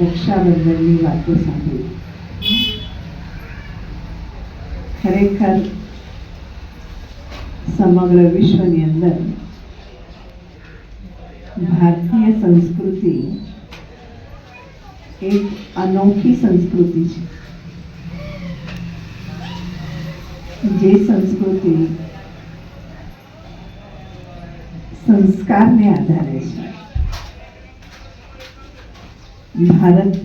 રક્ષાબંધનની વાતો સાંભળી. ખરેખર સમગ્ર વિશ્વની અંદર ભારતીય સંસ્કૃતિ એક અનોખી સંસ્કૃતિ છે. જે સંસ્કૃતિ સંસ્કારને આધારે છે. ભારત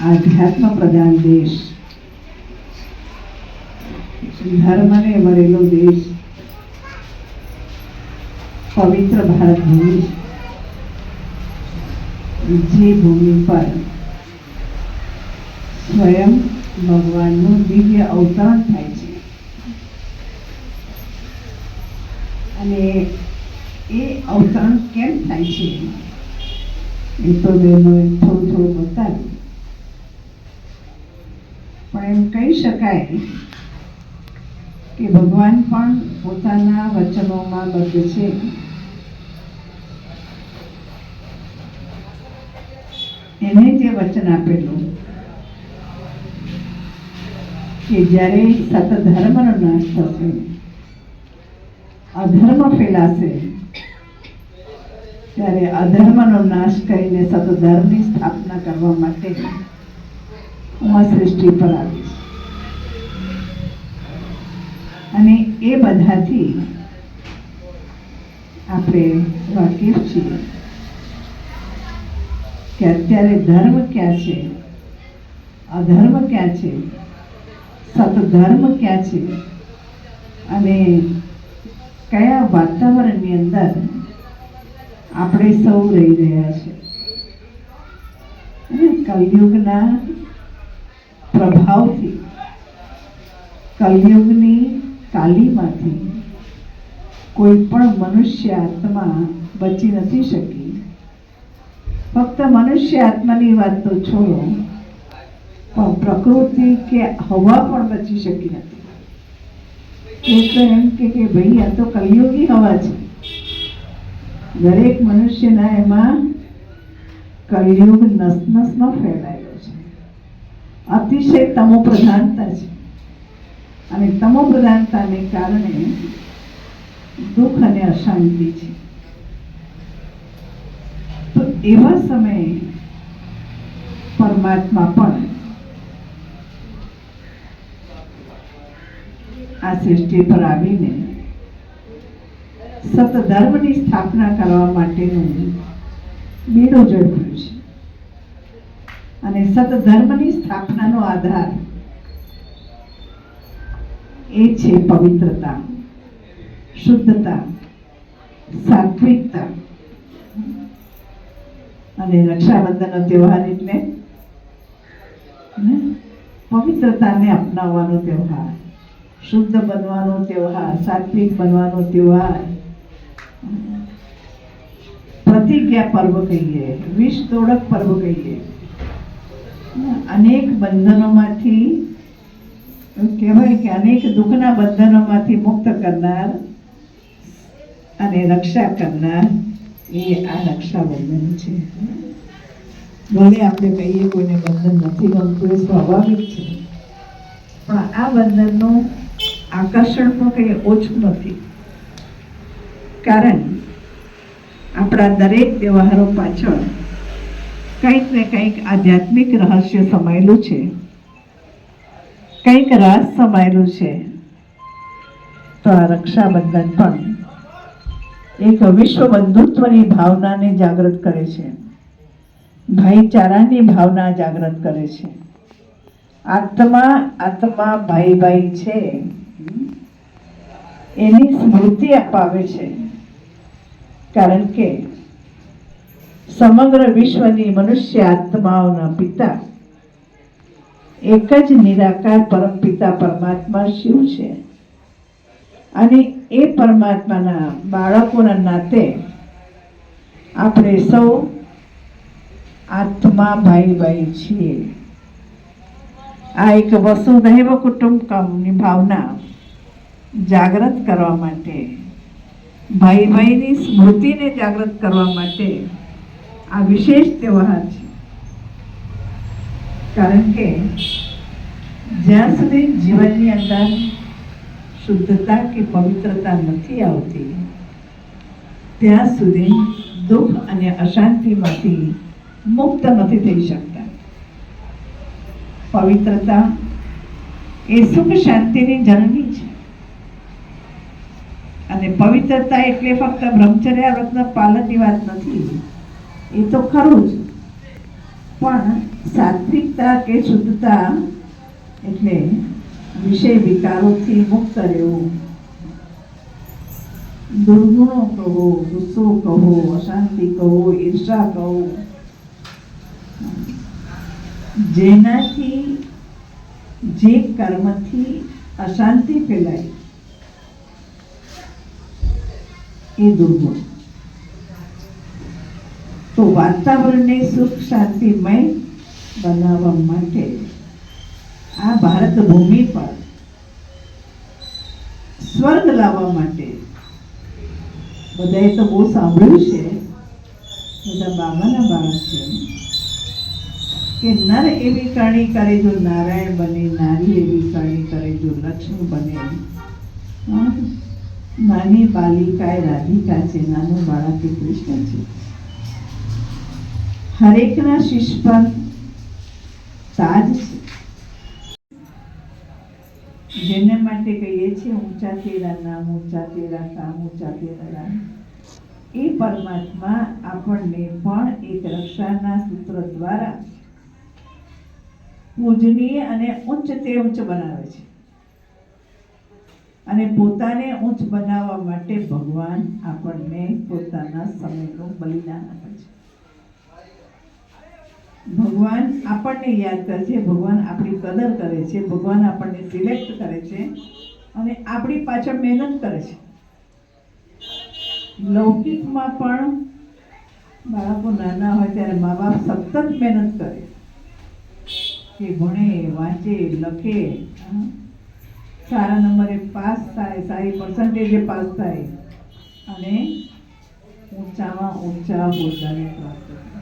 આધ્યાત્મ પ્રધાન દેશ ધર્મને વરેલો દેશ પવિત્ર ભારત ભૂમિ જે ભૂમિ પર સ્વયં ભગવાનનું દિવ્ય અવતરણ થાય છે। અને એ અવતરણ કેમ થાય છે? એ તો બહેનો થોડું થોડું બતાવ્યું. પણ એમ કહી શકાય કે ભગવાન પણ પોતાના વચનોમાં બધે છે. એને જે વચન આપેલું કે જ્યારે સતત ધર્મનો નાશ થશે, અધર્મ ફેલાશે ત્યારે અધર્મનો નાશ કરીને સતત ધર્મની સ્થાપના કરવા માટે આ સૃષ્ટિ પર આવીશ. અને એ બધાથી આપણે વાકેફ છીએ કે અત્યારે ધર્મ ક્યાં છે? અધર્મ ક્યાં છે? સતધર્મ ક્યાં છે? અને કયા વાતાવરણની અંદર આપણે સૌ રહી રહ્યા છે. કલયુગના પ્રભાવથી, કલયુગની કાલીમાંથી કોઈ પણ મનુષ્ય આત્મા બચી નથી શકી. ફક્ત મનુષ્ય આત્માની વાત તો છોડો, પણ પ્રકૃતિ કે હવા પણ બચી શકી નથી. એટલે એમ કે ભાઈ આ તો કલયુગી હવા છે. દરેક મનુષ્યના એમાં કલયુગ નસ નસમાં ફેલાયેલો છે. અતિશય તમો પ્રધાનતા છે. અને તમો પ્રધાનતાને કારણે દુઃખ અને અશાંતિ છે. તો એવા સમયે પરમાત્મા પણ આ સૃષ્ટિ પર આવીને સત ધર્મની સ્થાપના કરવા માટેનું બીડું ઝડપ્યું છે. અને સતધર્મની સ્થાપનાનો આધાર એ છે પવિત્રતા, શુદ્ધતા, સાત્વિકતા. અને રક્ષાબંધનનો તહેવાર એટલે પવિત્રતાને અપનાવવાનો તહેવાર, શુદ્ધ બનવાનો તહેવાર, સાત્વિક બનવાનો તહેવાર. પ્રતિજ્ઞા પર્વ કહીએ. વિષ તોડક પર્વ કહીએ. અનેક બંધનોમાંથી કહેવાય કે અનેક દુઃખના બંધનોમાંથી મુક્ત કરનાર અને રક્ષા કરનાર એ આ રક્ષાબંધન છે. ભલે આપણે કહીએ કોઈને બંધન નથી ગમતું, એ સ્વાભાવિક છે. પણ આ બંધનનું આકર્ષણ પણ કંઈ ઓછું નથી. કારણ આપણા દરેક વ્યવહારો પાછળ કંઈક ને કંઈક આધ્યાત્મિક રહસ્ય સમાયેલું છે. કંઈક રાસ સમાયેલું છે. તો આ રક્ષાબંધન પણ એક વિશ્વ બંધુત્વની ભાવનાને જાગૃત કરે છે. ભાઈચારાની ભાવના જાગૃત કરે છે. આત્મા આત્મા ભાઈ ભાઈ છે. એની સ્મૃતિ અપાવે છે. કારણ કે સમગ્ર વિશ્વની મનુષ્ય આત્માઓના પિતા એક જ નિરાકાર પરમ પિતા પરમાત્મા શિવ છે. અને એ પરમાત્માના બાળકોના નાતે આપણે સૌ આત્મા ભાઈ ભાઈ છીએ. આ એક વસુધૈવ કુટુંબકમની ભાવના જાગૃત કરવા માટે ભાઈ ભાઈની સ્મૃતિને જાગૃત કરવા માટે આ વિશેષ તહેવાર છે. કારણ કે જ્યાં સુધી જીવનની અંદર શુદ્ધતા કે પવિત્રતા નથી આવતી, ત્યાં સુધી દુઃખ અને અશાંતિમાંથી મુક્ત નથી થઈ શકતા. પવિત્રતા એ સુખ શાંતિની જનની છે અને પવિત્રતા એટલે ફક્ત બ્રહ્મચર્ય વ્રતના પાલનની વાત નથી. એ તો ખરું જ. પણ સાત્વિકતા કે શુદ્ધતા એટલે વિષય વિકારોથી મુક્ત રહેવું. દુર્ગુણો કહો, ગુસ્સો કહો, અશાંતિ કહો, ઈર્ષા કહો, જેનાથી જે કર્મથી અશાંતિ ફેલાય એ દુર્ગુણ તો વાતાવરણને સુખ, શાંતિમય બનાવવા માટે આ ભારત ભૂમિ પર સ્વર્ગ લાવવા માટે બધાએ તો બહુ સાંભળ્યું છે, બધા બાબાના બાળક છે, કે નર એવી કરણી કરે જો નારાયણ બને, નારી એવી કરણી કરે જો લક્ષ્મી બને? નાની બાલિકાએ રાધિકા છે, નાનું બાળક એ કૃષ્ણ છે. હરેકના શીશ પર તાજ છે. જેને માટે કહીએ છીએ ઊંચા તેરા નામ, ઊંચા તેરા કામ, ઊંચા તેરા રામ. એ પરમાત્મા આપણને પણ એક રક્ષાના સૂત્ર દ્વારા પૂજનીય અને ઉચ્ચ તે ઉચ્ચ બનાવે છે. અને પોતાને ઉચ્ચ બનાવવા માટે ભગવાન આપણને પોતાના સમયનું બલિદાન આપે છે. ભગવાન આપણને યાદ કરે છે, ભગવાન આપણી કદર કરે છે, ભગવાન આપણને સિલેક્ટ કરે છે અને આપણી પાછળ મહેનત કરે છે. લૌકિકમાં પણ બાળકો નાના હોય ત્યારે મા બાપ સતત મહેનત કરે. કે ભણે, વાંચે, લખે? સારા નંબરે પાસ થાય સારી પર્સન્ટેજે પાસ થાય. અને ઊંચામાં ઊંચા હોદ્દાને પ્રાપ્ત થાય.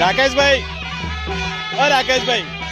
રાકેશભાઈ. ઓ રાકેશભાઈ.